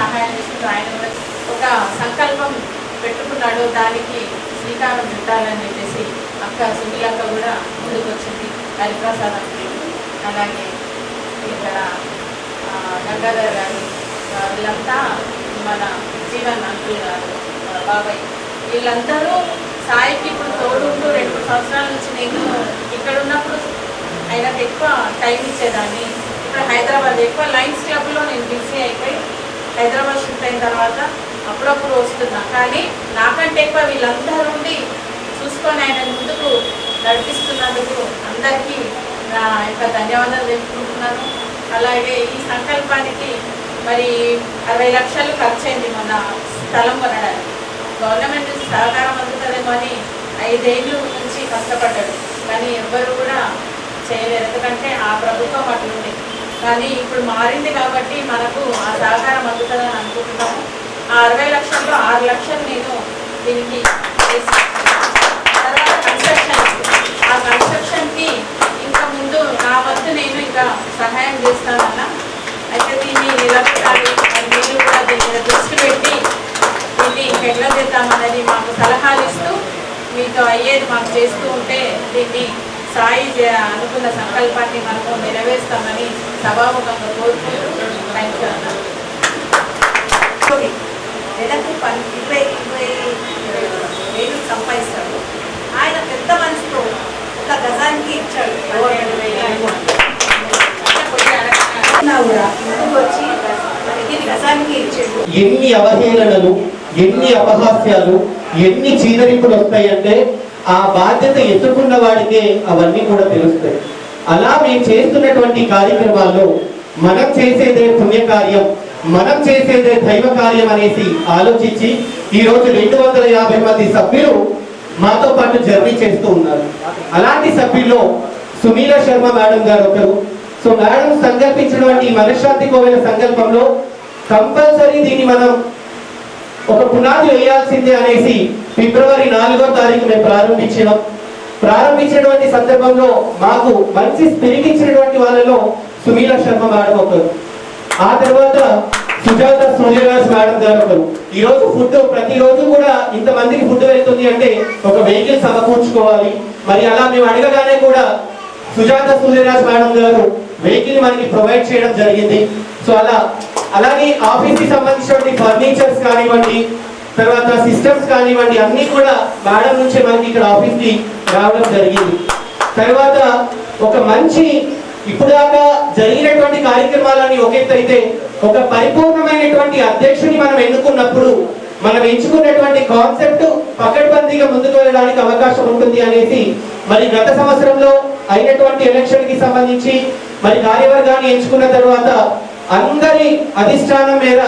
సహాయం చేస్తూ ఆయన ఒక సంకల్పం పెట్టుకున్నాడు దానికి శ్రీకారం చుట్టాలని చెప్పేసి అక్క సునీలక్క కూడా ముందుకు వచ్చింది హరిప్రసాద్. అలాగే ఇక్కడ గంగాధర్ గారు వీళ్ళంతా మన జీవన్ అంకుల్ గారు బాబాయ్. వీళ్ళందరూ సాయికి ఇప్పుడు తోడుంటూ రెండు సంవత్సరాల నుంచి నేను ఇక్కడ ఉన్నప్పుడు ఆయనకు ఎక్కువ టైం ఇచ్చేదాన్ని. ఇప్పుడు హైదరాబాద్ ఎక్కువ లైన్స్ క్లబ్లో నేను బిజీ అయిపోయి హైదరాబాద్ షిఫ్ట్ అయిన తర్వాత అప్పుడప్పుడు వస్తున్నా. కానీ నాకంటే ఎక్కువ వీళ్ళందరూ ఉండి చూసుకొని ఆయన ముందుకు నడిపిస్తున్నందుకు అందరికీ నా యొక్క ధన్యవాదాలు తెలుపుకుంటున్నాను. అలాగే ఈ సంకల్పానికి మరి అరవై లక్షలు ఖర్చు అయింది మన స్థలం కొనడానికి. గవర్నమెంట్ నుంచి సహకారం అందుతుందేమో అని ఐదేళ్ళు నుంచి కష్టపడ్డాడు. కానీ ఎవ్వరు కూడా చేయలేరు. ఎందుకంటే ఆ ప్రభుత్వం అట్లుంది. కానీ ఇప్పుడు మారింది కాబట్టి మనకు ఆ సహకారం అందుతుందని అనుకుంటున్నాము. ఆ అరవై లక్షల్లో ఆరు లక్షలు నేను దీనికి తర్వాత కన్స్ట్రక్షన్ ఆ కన్స్ట్రక్షన్కి ఇంకా ముందు నా వంతు నేను ఇంకా సహాయం చేస్తానన్నా అయితే దీన్ని నిలబెట్టాలి మరి మీరు కూడా దీని మీద దృష్టి పెట్టి దీన్ని ఎట్లా చేద్దామన్నది మాకు సలహాలు ఇస్తూ మీతో అయ్యేది మాకు చేస్తూ ఉంటే దీన్ని సాయి అనుకున్న సంకల్పాన్ని మనము నెరవేర్స్తామని సభాముఖంగా కోరుకుంటూ థ్యాంక్ యూ నెలకు పని ఇరవై ఇరవై వేలు సంపాదిస్తాడు. ఆయన పెద్ద మనిషితో ఒక గజానికి ఇచ్చాడు ఉన్నా కూడా మనకి గజానికి ఇచ్చాడు. ఎన్ని అవహేళనలు ఎన్ని అపహాస్యాలు ఎన్ని చీదరింపులు వస్తాయంటే ఆ బాధ్యత ఎత్తుకున్న వాడికే అవన్నీ కూడా తెలుస్తాయి. అలా మేము చేస్తున్నటువంటి కార్యక్రమాల్లో మనం చేసేదే పుణ్యకార్యం మనం చేసేదే దైవ కార్యం అనేసి ఆలోచించి ఈరోజు రెండు వందల యాభై మంది సభ్యులు మాతో పాటు జర్నీ చేస్తూ ఉన్నారు. అలాంటి సభ్యుల్లో సునీల శర్మ మేడం గారు ఒకరు. సో మేడం సంకల్పించినటువంటి మనశ్శాంతి కోవిల సంకల్పంలో కంపల్సరీ దీన్ని మనం ఒక పునాది వేయాల్సిందే అనేసి ఫిబ్రవరి నాలుగో తారీఖు మేము ప్రారంభించినాం. ప్రారంభించినటువంటి సందర్భంలో మాకు మంచి స్పిరిట్ ఇచ్చినటువంటి వాళ్ళలో సునీల శర్మ మేడం ఒకరు. ఆ తర్వాత సుజాత సూర్యరాజ్ మేడం గారు ఒకరు. ఈ రోజు ఫుడ్ ప్రతిరోజు కూడా ఇంతమందికి ఫుడ్ వెళ్తుంది అంటే ఒక వెహికల్ సమకూర్చుకోవాలి మరి అలా మేము అడగగానే కూడా సుజాత సూర్యరాజ్ మేడం గారు వెహికల్ మనకి ప్రొవైడ్ చేయడం జరిగింది. సో అలా అలాగే ఆఫీస్కి సంబంధించినటువంటి ఫర్నిచర్స్ కానివ్వండి తర్వాత సిస్టమ్స్ కానివ్వండి అన్ని కూడా మేడం నుంచి మనకి ఇక్కడ ఆఫీస్కి రావడం జరిగింది. తర్వాత ఒక మంచి ఇప్పుడు దాకా జరిగినటువంటి కార్యక్రమాలని ఒక అయితే ఒక పరిపూర్ణమైనటువంటి అధ్యక్షుని మనం ఎన్నుకున్నప్పుడు మనం ఎంచుకున్నటువంటి కాన్సెప్ట్ పకడ్బందీగా ముందుకు వెళ్ళడానికి అవకాశం ఉంటుంది అనేసి మరి గత సంవత్సరంలో అయినటువంటి ఎలక్షన్కి సంబంధించి మరి కార్యవర్గాన్ని ఎంచుకున్న తర్వాత అందరి అధిష్టానం మీద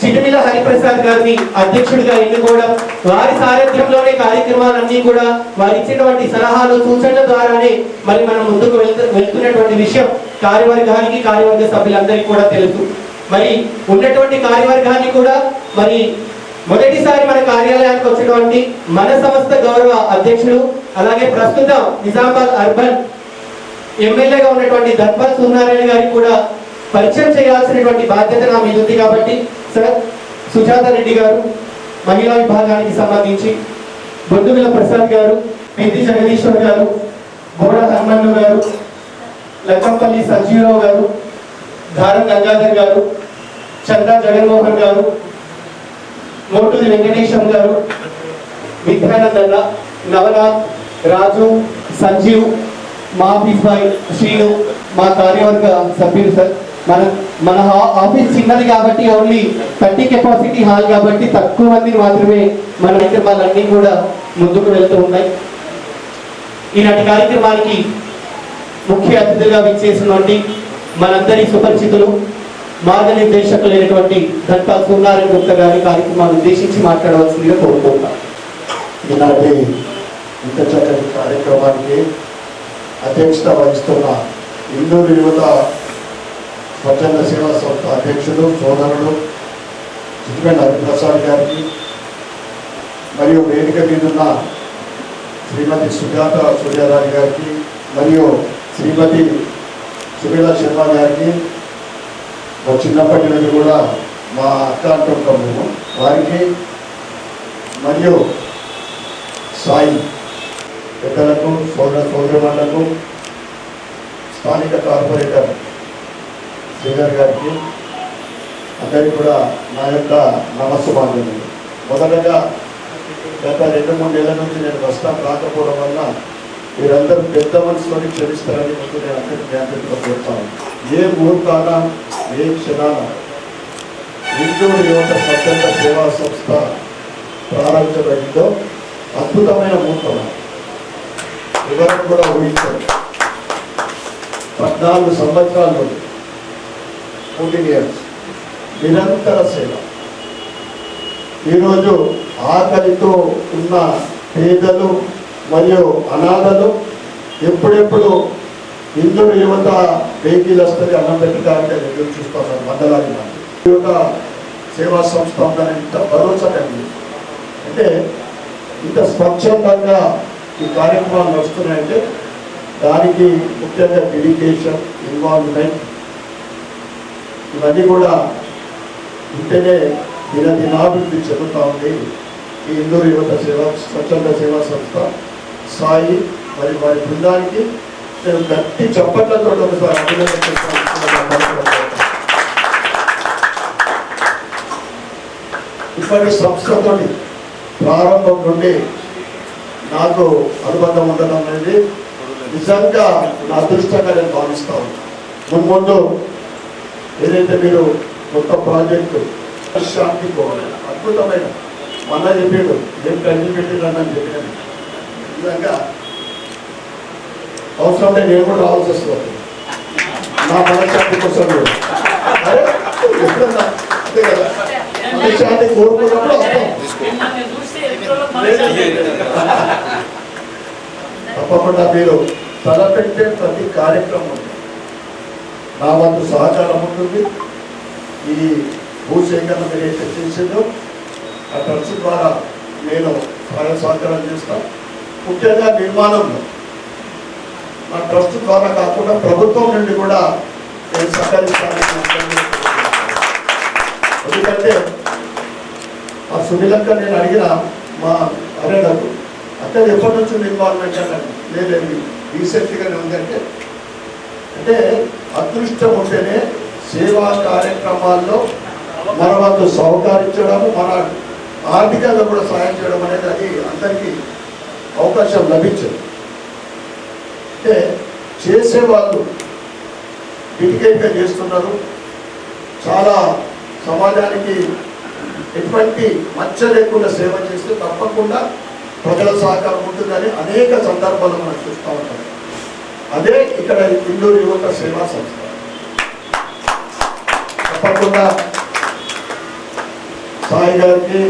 చిటిమిల హరిప్రసాద్ గారిని అధ్యక్షుడిగా ఎన్నుకోవడం వారి సారథ్యంలోనే కార్యక్రమాలన్నీ కూడా వారు ఇచ్చినటువంటి సలహాలు సూచనల ద్వారానే మరి మనం ముందుకు వెళ్తు వెళ్తున్నటువంటి విషయం కార్యవర్గానికి కార్యవర్గ సభ్యులందరికీ కూడా తెలుసు. మరి ఉన్నటువంటి కార్యవర్గాన్ని కూడా మరి మొదటిసారి మన కార్యాలయానికి వచ్చినటువంటి మన సంస్థ గౌరవ అధ్యక్షుడు అలాగే ప్రస్తుతం నిజామాబాద్ అర్బన్ ఎమ్మెల్యేగా ఉన్నటువంటి ధర్మల్ సూర్యనారాయణ గారికి కూడా పరిచయం చేయాల్సినటువంటి బాధ్యత నా మీద ఉంది కాబట్టి సార్ సుజాత రెడ్డి గారు మహిళా విభాగానికి సంబంధించి బొద్దుగల ప్రసాద్ గారు పెద్ది జగదీశ్వర్ గారు గోడ హనుమన్ను గారు లక్కంపల్లి సంజీవరావు గారు ధారం గంగాధర్ గారు చంద్ర జగన్మోహన్ గారు మోటూరి వెంకటేశం గారు విద్యానందన్న నవనాథ్ రాజు సంజీవ్ మా ఆఫీస్ శ్రీను మా కార్యవర్గ సభ్యులు సార్. మన మన ఆఫీస్ చిన్నది కాబట్టి ఓన్లీ థర్టీ కెపాసిటీ హాల్ కాబట్టి తక్కువ మంది మాత్రమే మన కార్యక్రమాలన్నీ కూడా ముందుకు వెళ్తూ ఉన్నాయి. ఈనాటి కార్యక్రమానికి ముఖ్య అతిథిగా విచ్చేసినటువంటి మనందరి సుపరిచితులు మార్గనిర్దేశకులైనటువంటి దంతా సూర్యనారాయణ గుప్తా గారి కార్యక్రమాన్ని ఉద్దేశించి మాట్లాడవలసిందిగా కోరుకుంటాం ఈనాటి ఇంత చక్కటి కార్యక్రమానికి అధ్యక్షత వహిస్తున్న హిందూ యువత స్వచ్ఛంద సేవా సంస్థ అధ్యక్షుడు సోదరుడు చిట్టిపల్లి హరిప్రసాద్ గారికి మరియు వేదిక మీదున్న శ్రీమతి సుజాత సూర్యారాణి గారికి మరియు శ్రీమతి సుమీల శర్మ గారికి మా చిన్నప్పటి నుండి కూడా మా అక్క అంటుంటాం మేము. వారికి మరియు సాయి పెద్దలకు సోదర సోదరులకు స్థానిక కార్పొరేటర్ శ్రీధర్ గారికి అందరికీ కూడా నా యొక్క నమస్సుమాన్యులు మొదటగా గత రెండు మూడు నెలల నుంచి నేను వస్తాను రాకపోవడం వల్ల మీరందరూ పెద్ద మనసులోని క్షమిస్తారని ముందు నేను అందరికీ జ్ఞాపకంలో కోరుతాను ఏ ముహూర్తాన ఏ క్షణాన హిందూ యువత స్వచ్ఛంద సేవా సంస్థ ప్రారంభించబడిందో అద్భుతమైన ముహూర్తం. ఎవరు కూడా ఊహించారు. పద్నాలుగు సంవత్సరాలు ఫోర్టీన్ ఇయర్స్ నిరంతర సేవ. ఈరోజు ఆకలితో ఉన్న పేదలు మరియు అనాథలు ఎప్పుడెప్పుడు ఇంట్లో యువత వెహికల్ వస్తుంది అన్నం పెట్టడానికి ఎదురు చూస్తున్నారు మండలాది మంది. యువత సేవా సంస్థ ఉందని ఇంత భరోసా కలిగింది. అంటే ఇంత స్వచ్ఛందంగా ఈ కార్యక్రమాలు వస్తున్నాయంటే దానికి ముఖ్యంగా డెడికేషన్ ఇన్వాల్వ్మెంట్ ఇవన్నీ కూడా ఉంటేనే దినదినాభివృద్ధి చెందుతూ ఉంది. ఈ ఇందూరు యువత సేవ స్వచ్ఛంద సేవా సంస్థ సాయి మరి వారి బృందానికి నేను గట్టి చప్పట్లతో ఒకసారి అభినందన ఇప్పటి సంస్థతో ప్రారంభం నుండి నాకు అనుబంధం ఉండడం అనేది నిజంగా నా అదృష్టంగా నేను భావిస్తాను మున్ముందు ఏదైతే మీరు కొత్త ప్రాజెక్టు శాంతి పోవాలి అద్భుతమైన మళ్ళా చెప్పాడు ఏం కళ్ళు పెట్టిందని చెప్పాను నిజంగా అవసరం లేదు నేను కూడా రావాల్సి వస్తుంది. నా మనశ్శాంతి కోసం ఎప్పుడన్నా అంతే కదా? మనశ్శాంతి కోరుకున్నప్పుడు వస్తాం తప్పకుండా మీరు తలపెట్టే ప్రతి కార్యక్రమం నా వంతు సహకారం ఉంటుంది. ఈ భూసేకరణ మీరు ఏదైతే చేసిందో ఆ ట్రస్ట్ ద్వారా నేను సహాయ సహకారం చేస్తాను ముఖ్యంగా నిర్మాణంలో. మా ట్రస్ట్ ద్వారా కాకుండా ప్రభుత్వం నుండి కూడా నేను సహకరిస్తాను ఎందుకంటే ఆ సునీలక్క నేను అడిగిన మా అరేడకు అక్కడ ఎప్పటి నుంచి ఇన్వాల్వ్మెంట్ అంటే లేదు రీసెంట్గానే ఉందంటే అంటే అదృష్టం ఉంటేనే సేవా కార్యక్రమాల్లో మన వంతు సహకరించడం మన ఆర్థికంగా కూడా సహాయం చేయడం అనేది అది అందరికీ అవకాశం లభించదు. అంటే చేసేవాళ్ళు డెడికేట్గా చేస్తున్నారు. చాలా సమాజానికి ఎటువంటి మచ్చ లేకుండా సేవ చేస్తే తప్పకుండా ప్రజల సహకారం ఉంటుందని అనేక సందర్భాలు మనం చూస్తూ ఉంటాం. అదే ఇక్కడ ఇల్లు యువత సేవా సంస్థ. తప్పకుండా సాయి గారికి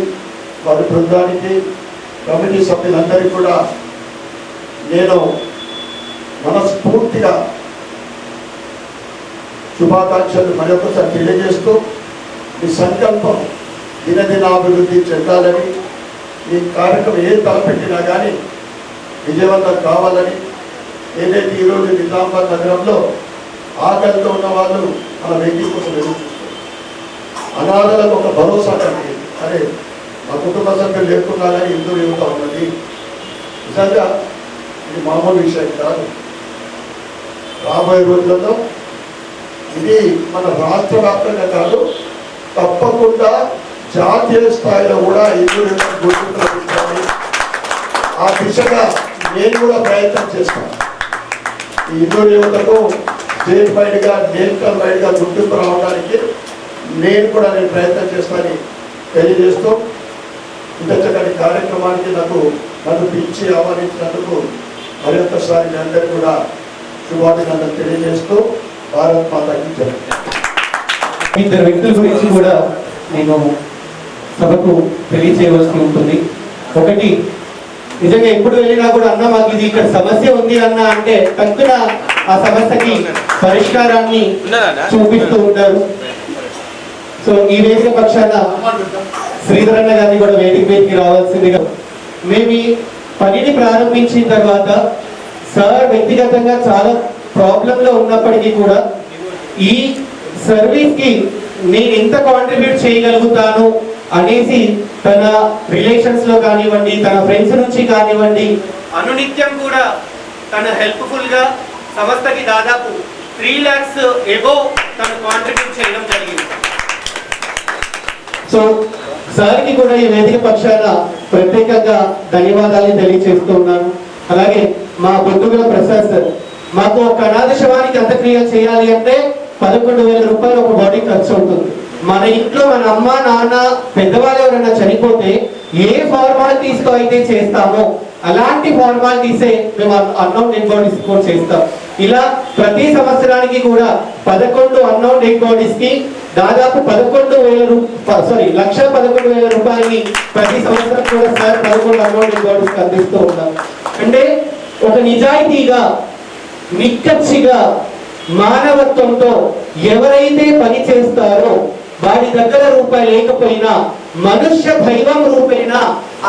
వారి బృందానికి కమిటీ సభ్యులందరికీ కూడా నేను మనస్ఫూర్తిగా శుభాకాంక్షలు మరొకసారి తెలియజేస్తూ మీ సంకల్పం దినదినాభివృద్ధి చెందాలని ఈ కార్యక్రమం ఏ తలపెట్టినా కానీ విజయవంతం కావాలని ఏదైతే ఈరోజు నిజామాబాద్ నగరంలో ఆకలితో ఉన్న వాళ్ళు మన వ్యక్తి కోసం ఎదురు అనాథలకు ఒక భరోసా కలిగి అరే మా కుటుంబ సభ్యులు లేకున్నా కానీ ఎంతో యువత ఉన్నది? నిజంగా ఇది మామూలు విషయం కాదు. రాబోయే రోజులలో ఇది మన రాష్ట్ర వ్యాప్తంగా కాదు తప్పకుండా జాతీయ స్థాయిలో కూడా హిందూ గుర్తింపు ఆ దిశగా నేను కూడా ప్రయత్నం చేస్తాను. హిందూ యువతకు స్టేట్ బయటగా నేషనల్ బయటగా గుర్తింపు రావడానికి నేను కూడా నేను ప్రయత్నం చేస్తానని తెలియజేస్తూ ఇంత చక్కటి కార్యక్రమానికి నాకు నన్ను పిలిచి ఆహ్వానించినందుకు మరొకసారి మీ అందరికీ కూడా శుభాభినందనలు తెలియజేస్తూ భారత్ మాతాకి జై. ఇద్దరు వ్యక్తుల గురించి కూడా నేను సభకు తెలియజేయవలసి ఉంటుంది. ఒకటి నిజంగా ఎప్పుడు వెళ్ళినా కూడా అన్న మాకు ఇది ఇక్కడ సమస్య ఉంది అన్న అంటే టక్కున ఆ సమస్యకి పరిష్కారాన్ని చూపిస్తూ ఉంటారు. సో ఈ వేసే పక్షాన శ్రీధరన్న గారిని కూడా వేదిక మీదకి రావాల్సిందిగా మేము ఈ పనిని ప్రారంభించిన తర్వాత సార్ వ్యక్తిగతంగా చాలా ప్రాబ్లంలో ఉన్నప్పటికీ కూడా ఈ సర్వీస్కి నేను ఇంత కాంట్రిబ్యూట్ చేయగలుగుతాను అనేసి తన రిలేషన్స్లో కానివ్వండి తన ఫ్రెండ్స్ నుంచి కానివ్వండి అనునిత్యం కూడా తన హెల్ప్ఫుల్గా సంస్థకి దాదాపు త్రీ ల్యాక్స్ ఎబో తను కాంట్రిబ్యూట్ చేయడం జరిగింది. సో సార్కి కూడా ఈ వేదిక పక్షాన ప్రత్యేకంగా ధన్యవాదాలు తెలియజేస్తూ ఉన్నాను. అలాగే మా బొద్దుగుల ప్రసాద్ సార్ మాకు ఒక అనాథ శవానికి అంత్యక్రియ చేయాలి అంటే పదకొండు వేల రూపాయలు ఒక బాడీ ఖర్చు అవుతుంది మన ఇంట్లో మన అమ్మ నాన్న పెద్దవాళ్ళు ఎవరైనా చనిపోతే ఏ ఫార్మాలిటీస్తో అయితే చేస్తామో అలాంటి ఫార్మాలిటీసే మేము అన్నౌన్ డెడ్ బాడీస్ కూడా చేస్తాం. ఇలా ప్రతి సంవత్సరానికి కూడా పదకొండు అన్నౌన్ డెడ్ బాడీస్కి దాదాపు పదకొండు వేల రూపాయలు సారీ లక్ష పదకొండు వేల రూపాయలని ప్రతి సంవత్సరం కూడా సార్ పదకొండు అన్నౌన్ డెడ్ బాడీస్ అందిస్తూ ఉంటాం. అంటే ఒక నిజాయితీగా నిక్కచ్చిగా మానవత్వంతో ఎవరైతే పని చేస్తారో వారి దగ్గర రూపాయి లేకపోయినా మనుష్య దైవం రూపేణ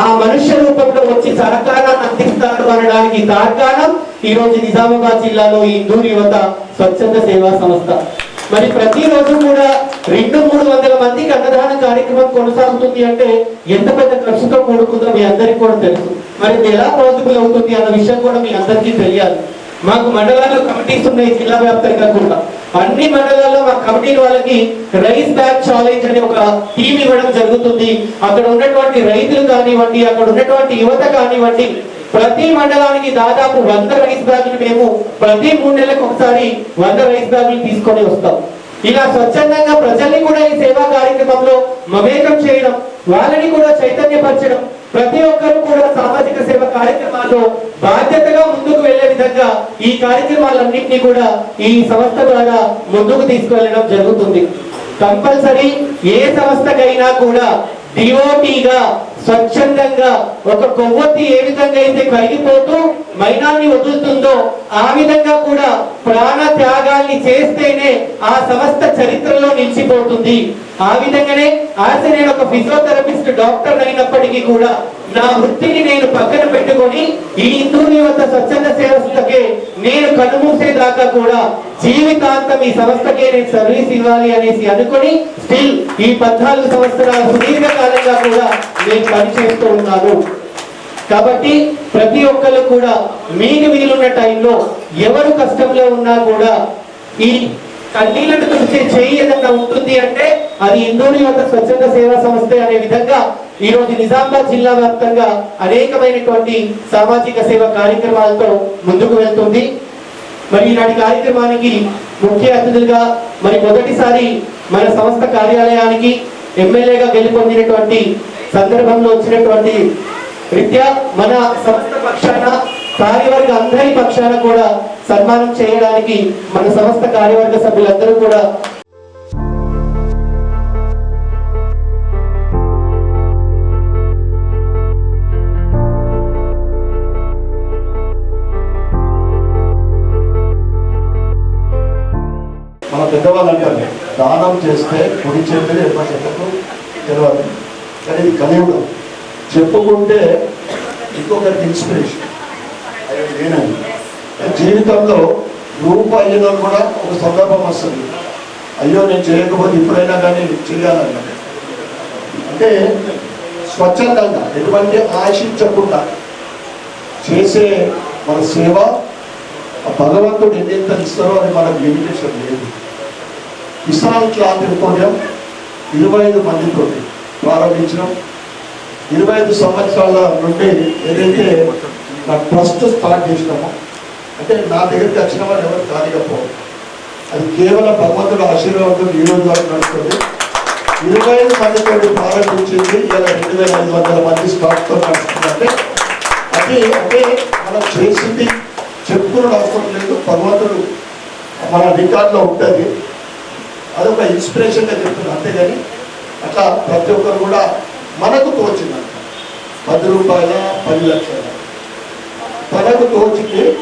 ఆ మనుష్య రూపంలో వచ్చి సహకారాన్ని అందిస్తారు అనడానికి తార్కాణం ఈ రోజు నిజామాబాద్ జిల్లాలో ఈ హిందూ యువత స్వచ్ఛంద సేవా సంస్థ. మరి ప్రతిరోజు కూడా రెండు మూడు వందల మందికి అన్నదాన కార్యక్రమం కొనసాగుతుంది అంటే ఎంత పెద్ద ఖర్చుతో కూడుకుందో మీ అందరికీ కూడా తెలుసు. మరి ఇది ఎలా పాసిబుల్ అవుతుంది అన్న విషయం కూడా మీ అందరికీ తెలియాలి. మాకు మండలాల్లో కమిటీస్ ఉన్నాయి జిల్లా వ్యాప్తంగా కూడా. అన్ని మండలాల్లో మా కమిటీ వాళ్ళకి రైస్ బ్యాగ్ ఛాలెంజ్ అనే ఒక టీం ఇవ్వడం జరుగుతుంది. అక్కడ ఉన్నటువంటి రైతులు కానివ్వండి అక్కడ ఉన్నటువంటి యువత కానివ్వండి ప్రతి మండలానికి దాదాపు వంద రైస్ బ్యాగులు మేము ప్రతి మూడు నెలలకు ఒకసారి వంద రైస్ బ్యాగులు తీసుకొని వస్తాం. ఇలా స్వచ్ఛందంగా ప్రజల్ని కూడా ఈ సేవా కార్యక్రమంలో మమేకం చేయడం వాళ్ళని కూడా చైతన్యపరచడం ప్రతి ఒక్కరూ కూడా సామాజిక సేవ కార్యక్రమాల్లో బాధ్యతగా ముందుకు వెళ్ళే విధంగా ఈ కార్యక్రమాలన్నింటినీ కూడా ఈ సంస్థ ద్వారా ముందుకు తీసుకువెళ్ళడం జరుగుతుంది. కంపల్సరీ ఏ సంస్థకైనా కూడా డిఓటీగా స్వచ్ఛందంగా ఒక కొవ్వొత్తి ఏ విధంగా అయితే కరిగిపోతూ మైనాన్ని వదులుతుందో ఆ విధంగా కూడా ప్రాణ త్యాగాల్ని చేస్తేనే ఆ సంస్థ చరిత్రలో నిలిచిపోతుంది. ఆ విధంగానే ఆశ నేను ఒక ఫిజియోథెరపిస్ట్ డాక్టర్ అయినప్పటికీ కూడా నా వృత్తిని నేను పక్కన పెట్టుకొని ఈ హిందూ వద్ద స్వచ్ఛంద సేవలకే నేను కనుమూసేదాకా కూడా జీవితాంతం ఈ సంస్థకే నేను సర్వీస్ ఇవ్వాలి అనేసి అనుకొని స్టిల్ ఈ పద్నాలుగు సంవత్సరాల సుదీర్ఘ కాలంగా కూడా నేను పనిచేస్తూ ఉన్నాను. కాబట్టి ప్రతి ఒక్కరు కూడా మీకు వీలున్న టైంలో ఎవరు కష్టంలో ఉన్నా కూడా ఈ కన్నీళ్ళను చూసే చేయి ఏదన్నా ఉంటుంది అంటే అది ఇందూరు యొక్క స్వచ్ఛంద సేవా సంస్థ అనే విధంగా ఈ రోజు నిజామాబాద్ జిల్లా వ్యాప్తంగా అనేకమైనటువంటి సామాజిక సేవ కార్యక్రమాలతో ముందుకు వెళ్తుంది. మరి ఈనాటి కార్యక్రమానికి ముఖ్య అతిథులుగా మరి మొదటిసారి మన సంస్థ కార్యాలయానికి ఎమ్మెల్యేగా గెలుపొందినటువంటి సందర్భంలో వచ్చినటువంటి రీత్యా మన సంస్థ పక్షాన కార్యవర్గ అందరి పక్షాన కూడా సన్మానం చేయడానికి మన సంస్థ కార్యవర్గ సభ్యులందరూ కూడా పెద్దవాళ్ళు అంటారు దానం చేస్తే కుడి చేతులు ఎప్ప చెత్తకు తెలియదు కానీ ఇది కలియుగం. చెప్పుకుంటే ఇంకొకరికి ఇన్స్పిరేషన్ అది నేనని జీవితంలో రూపాయి అయినా కూడా ఒక సందర్భం వస్తుంది. అయ్యో నేను చేయకపోతే ఇప్పుడైనా కానీ చేయాలన్న అంటే స్వచ్ఛందంగా ఎటువంటి ఆశించకుండా చేసే మన సేవ ఆ భగవంతుడు ఎన్నెంత ఇస్తారో అది మనకు లిమిటేషన్ లేదు. ఇస్లామిక్ క్లాంతికోణం ఇరవై ఐదు మందితో ప్రారంభించడం. ఇరవై ఐదు సంవత్సరాల నుండి ఏదైతే నా ట్రస్ట్ స్టార్ట్ చేసినామో అంటే నా దగ్గరికి వచ్చిన వాళ్ళు ఎవరు కానికపోవడం అది కేవలం భగవంతుడు ఆశీర్వాదం ఈ రోజు వరకు నడుస్తుంది. ఇరవై ఐదు మందితో ప్రారంభించింది ఇలా రెండు వేల ఐదు వందల మంది స్టాక్తో నడుస్తుందంటే అది అంటే మనం చేసింది చెప్పుకున్న అవసరం లేదు భగవంతుడు మన రికార్డులో ఉంటుంది. అదొక ఇన్స్పిరేషన్గా చెప్తుంది అంతేగాని అట్లా ప్రతి ఒక్కరు కూడా మనకు తోచిందంట. పది రూపాయల పది లక్షల. తనకు తోచింది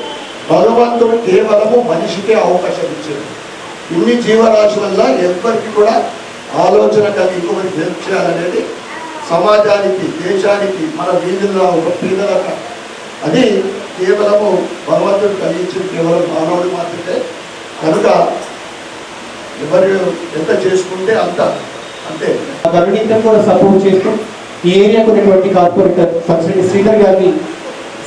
భగవంతుడు కేవలము మనిషికే అవకాశం ఇచ్చేది ఇన్ని జీవరాశులల్ల ఎవరికి కూడా ఆలోచన కలిగి ఇంకొకటి హెల్ప్ చేయాలనేది సమాజానికి దేశానికి మన వీధుల్లో ఒక పేదలకు. అది కేవలము భగవంతుడు కలిగించిన కేవలం మానవుడు మాత్రమే. కనుక ఎవరు ఎంత చేసుకుంటే అంత. అంతే. గరుడింతం కూడా సపోర్ట్ చేస్తూ ఈ ఏరియాకు ఉన్నటువంటి కార్పొరేటర్ ఫంక్షన్ శ్రీధర్ గారిని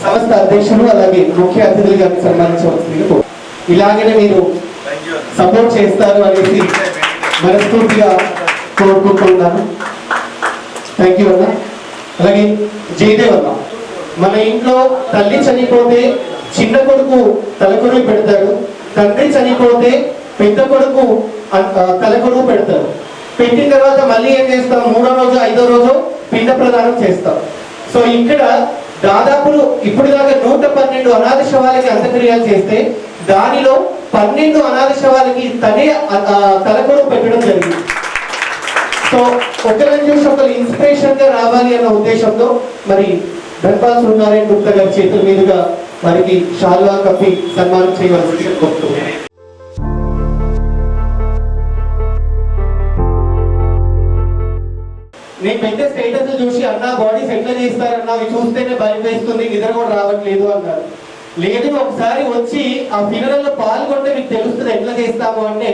సంస్థ అధ్యక్షులు అలాగే ముఖ్య అతిథులు గారిని సన్మానించవలసిందిగా ఇలాగనే మీరు సపోర్ట్ చేస్తారు అనేసి మనస్ఫూర్తిగా కోరుకుంటున్నాను. థ్యాంక్ యూ అన్న. అలాగే జయదేవ్ అన్న మన ఇంట్లో తల్లి చనిపోతే చిన్న కొడుకు తలకొడుకు పెడతాడు తండ్రి చనిపోతే పెద్ద కొడుకు తల కొడుకు పెడతారు. పెట్టిన తర్వాత మళ్ళీ ఏం చేస్తాం? మూడో రోజు ఐదో రోజు పిండ ప్రదానం చేస్తాం. సో ఇక్కడ దాదాపు ఇప్పుడు దాకా నూట పన్నెండు అనాథ శవాలకి అంత్యక్రియలు చేస్తే దానిలో పన్నెండు అనాథ శవాలకి తనే అ- పెట్టడం జరిగింది. సో ఒకరిని చూసి ఒకరు ఇన్స్పిరేషన్గా రావాలి అన్న ఉద్దేశంతో మరి ధన్పాల్ సూర్యనారాయణ గుప్తా గారి చేతుల మీదుగా వారికి షాల్వా కప్పి సన్మానం చేయవలసింది కోరుతున్నాను. నేను పెట్టే స్టేటస్ చూసి అన్న బాడీస్ ఎట్లా చేస్తారన్న అవి చూస్తేనే భయం వేస్తుంది నిద్ర కూడా రావట్లేదు అన్నారు. లేదు ఒకసారి వచ్చి ఆ ఫినరల్లో పాల్గొంటే మీకు తెలుస్తుంది ఎట్లా చేస్తాము అంటే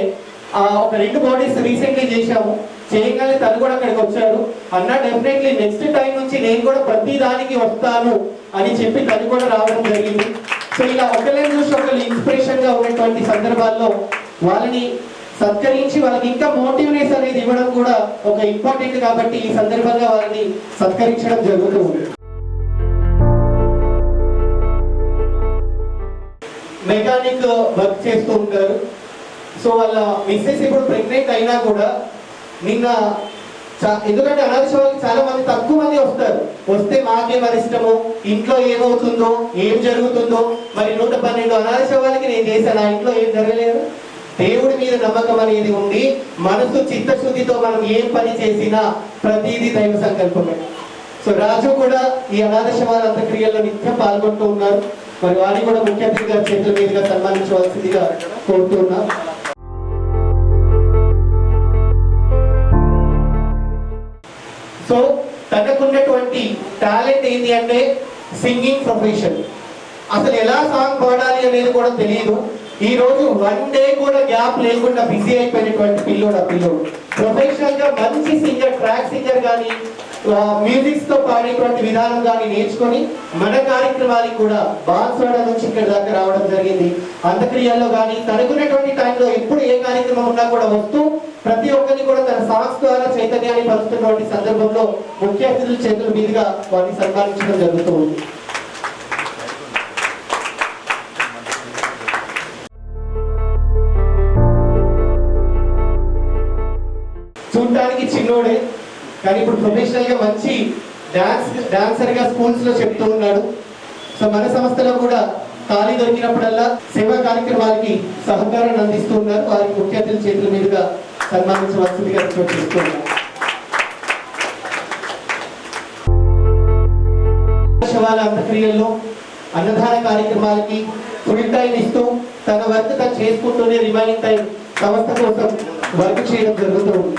ఆ ఒక రెండు బాడీస్ రీసెంట్లీ చేశాము. చేయగానే తను కూడా అక్కడికి వచ్చాడు. అన్న డెఫినెట్లీ నెక్స్ట్ టైం నుంచి నేను కూడా ప్రతి దానికి వస్తాను అని చెప్పి తను కూడా రావడం జరిగింది. సో ఇలా ఒకరిని చూసి ఒకరు ఇన్స్పిరేషన్గా ఉన్నటువంటి సందర్భాల్లో వాళ్ళని సత్కరించి వాళ్ళకి ఇంకా మోటివ్నెస్ అనేది ఇవ్వడం కూడా ఒక ఇంపార్టెంట్ కాబట్టి ఈ సందర్భంగా వాళ్ళని సత్కరించడం జరుగుతుంది. మెకానిక్ వర్క్ చేస్తూ ఉంటారు. సో వాళ్ళ మిస్సెస్ ఇప్పుడు ప్రెగ్నెంట్ అయినా కూడా నిన్న ఎందుకంటే అనాథ వాళ్ళకి చాలా మంది తక్కువ మంది వస్తారు. వస్తే మాకే మరి ఇష్టము ఇంట్లో ఏమవుతుందో? ఏం జరుగుతుందో? మరి నూట పన్నెండు అనాథ వాళ్ళకి నేను చేశాను. ఆ ఇంట్లో ఏం జరగలేదు. దేవుడి మీద నమ్మకం అనేది ఉండి మనసు చిత్తశుద్ధితో మనం ఏం పని చేసినా ప్రతిదీ దైవ సంకల్పమే. సో రాజు కూడా ఈ అనాథ శవాల అంత్యక్రియల్లో నిత్యం పాల్గొంటూ ఉన్నారు. మరి వారిని కూడా ముఖ్య అతిథి గారి చేతుల మీదుగా సన్మానించవలసిందిగా కోరుతున్నాం సో తనకున్నటువంటి టాలెంట్ ఏంటి అంటే సింగింగ్ ప్రొఫెషన్. అసలు ఎలా సాంగ్ పాడాలి అనేది కూడా తెలియదు. ఈ రోజు వన్ డే కూడా గ్యాప్ లేకుండా బిజీ అయిపోయినటువంటి పిల్లోడు ఆ పిల్లోడు. ప్రొఫెషనల్గా మంచి సింగర్ ట్రాక్ సింగర్ కానీ మ్యూజిక్స్తో పాడేటువంటి విధానం కానీ నేర్చుకొని మన కార్యక్రమానికి కూడా బాన్స్వాడ నుంచి ఇక్కడ దాకా రావడం జరిగింది. అంతక్రియల్లో కానీ తనకున్నటువంటి టైంలో ఎప్పుడు ఏ కార్యక్రమం ఉన్నా కూడా వస్తూ ప్రతి ఒక్కరిని కూడా తన సాంగ్స్ ద్వారా చైతన్యాన్ని పరుస్తున్నటువంటి సందర్భంలో ముఖ్య అతిథుల చేతుల మీదుగా వారిని సన్మానించడం జరుగుతూ ఉంది. చిన్నోడే కానీ ఇప్పుడు ప్రొఫెషనల్గా మంచి డాన్స్ డాన్సర్గా స్కూల్స్లో చెప్తూ ఉన్నాడు. సో మన సంస్థలో కూడా ఖాళీ దొరికినప్పుడల్లా సేవా కార్యక్రమాలకి సహకారాన్ని అందిస్తూ ఉన్నారు. వారికి ముఖ్య అతిథుల చేతుల మీదుగా సన్మానించవలసిందిగా రిక్వెస్ట్ శవాల అంత్యక్రియల్లో అన్నదాన కార్యక్రమాలకి ఫుల్ టైం ఇస్తూ తన వర్క్ తను చేసుకుంటూనే రిమైనింగ్ టైం సంస్థ కోసం వర్క్ చేయడం జరుగుతూ ఉంది.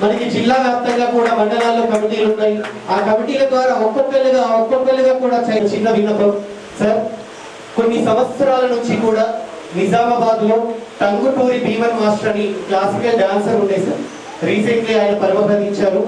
మనకి జిల్లా వ్యాప్తంగా కూడా మండలాల్లో కమిటీలు ఉన్నాయి. ఆ కమిటీల ద్వారా ఒక్కొక్కరుగా ఒక్కొక్కరుగా కూడా చిన్న విన్నపం. సార్ కొన్ని సంవత్సరాల నుంచి కూడా నిజామాబాద్లో టంగుటూరి భీమన్ మాస్టర్ అని క్లాసికల్ డాన్సర్ ఉండే సార్. రీసెంట్లీ ఆయన పరమపదించారు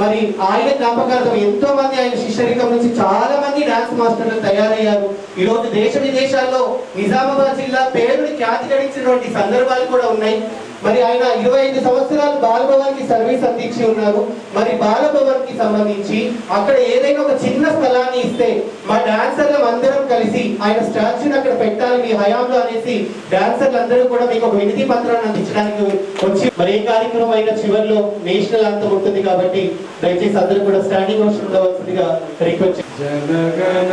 మరి ఆయన జ్ఞాపకార్థం ఎంతో మంది ఆయన శిష్యరికం నుంచి చాలా మంది డాన్స్ మాస్టర్లు తయారయ్యారు. ఈ రోజు దేశ విదేశాల్లో నిజామాబాద్ జిల్లా పేరుని ఖ్యాతి గడించినటువంటి సందర్భాలు కూడా ఉన్నాయి. మరి ఆయన ఇరవై ఐదు సంవత్సరాలు బాలభవన్కి సర్వీస్ అందించి ఉన్నారు. మరి బాలభవన్కి సంబంధించి అక్కడ ఏదైనా ఒక చిన్న స్థలాన్ని ఇస్తే మా డాన్సర్లు అందరం కలిసి ఆయన స్టాచ్యూని అక్కడ పెట్టాలి మీ హయాంలో అనేసి డాన్సర్లు అందరూ కూడా మీకు ఒక వినతి పత్రాన్ని అందించడానికి వచ్చి మరి ఏ కార్యక్రమం అయినా చివరిలో నేషనల్ అంత ఉంటుంది కాబట్టి దయచేసి అందరూ కూడా స్టాండింగ్ మోషన్ ఉండవలసిందిగా రిక్వెస్ట్ జనగణ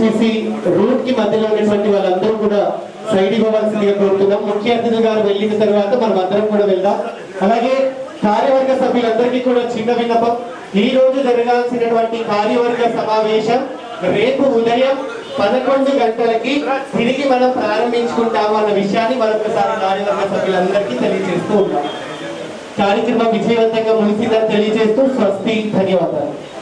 దయచేసి రూట్కి మధ్యలో ఉన్నటువంటి వాళ్ళందరూ కూడా సైడ్ ఇవ్వవలసిందిగా కోరుతున్నాం. ముఖ్య అతిథులు గారు వెళ్ళిన తర్వాత మనం అందరం కూడా వెళ్దాం. అలాగే కార్యవర్గ సభ్యులందరికీ కూడా చిన్న విన్నపం. ఈ రోజు జరగాల్సినటువంటి కార్యవర్గ సమావేశం రేపు ఉదయం పదకొండు గంటలకి తిరిగి మనం ప్రారంభించుకుంటాము అన్న విషయాన్ని మరొకసారి కార్యవర్గ సభ్యులందరికీ తెలియజేస్తూ ఉన్నాం. కార్యక్రమం విజయవంతంగా ముగిసిందని తెలియజేస్తూ స్వస్తి. ధన్యవాదాలు.